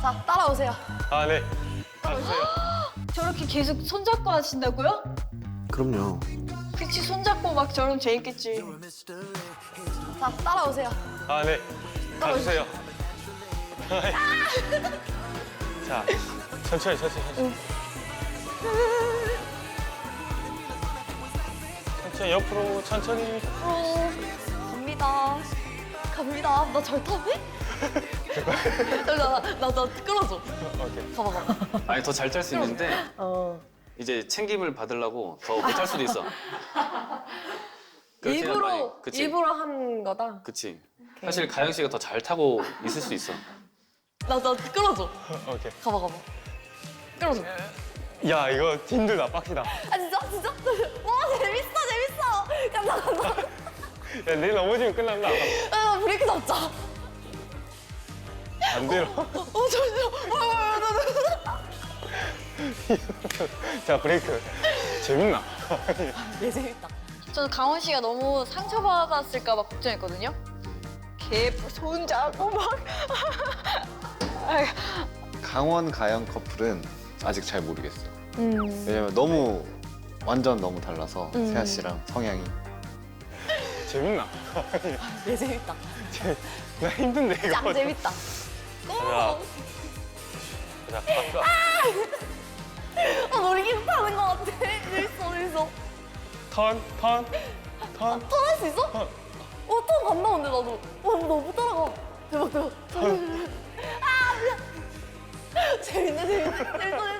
자, 따라오세요. 아, 네. 가주세요. 저렇게 계속 손잡고 하신다고요? 그럼요. 그치 손잡고 막 저러면 재밌겠지. 자, 따라오세요. 아, 네. 가주세요. 자, 천천히, 천천히, 천천히. 천천히, 옆으로, 천천히. 어, 갑니다. 갑니다. 나 잘 타네? 나, 나, 나, 나 끌어줘. 오케이. 봐봐, 봐봐. 아니 더 잘 짤 수 있는데 이제 챙김을 받으려고 더 못 짤 수도 있어. 일부러, 그치? 일부러 한 거다. 그치. 사실 가영 씨가 더 잘 타고 있을 수 있어. 나, 나 끌어줘. 오케이. 가봐, 가봐. 끌어줘. 야, 이거 힘들다, 빡시다. 아, 진짜? 진짜? 와, 재밌어, 재밌어. 간다, 간다. 야, 내일 넘어지면 끝난다. 아, 브레이크 잡자. 안 돼요. 어, 잠시만. 어, 어, 어, 나, 나. 자, 브레이크. 재밌나? 얘 재밌다. 저는 강원 씨가 너무 상처받았을까 봐 걱정했거든요. 개 손잡고 막. 강원 가영 커플은 아직 잘 모르겠어. 음. 왜냐면 너무 완전 너무 달라서 음. 세아 씨랑 성향이. 재밌나? 얘 재밌다. 나 힘든데, 이거. 짱 재밌다. 자, 자, 박수. 아, 놀이기구 타는 거 같아. 재밌어, 재밌어. 턴, 턴, 턴. 턴할 수 있어? 어, 턴 간다, 근데 나도. 어, 너못 따라가. 대박, 대박. 아, 미안. 재밌네, 재밌네. 재밌어, 재밌어.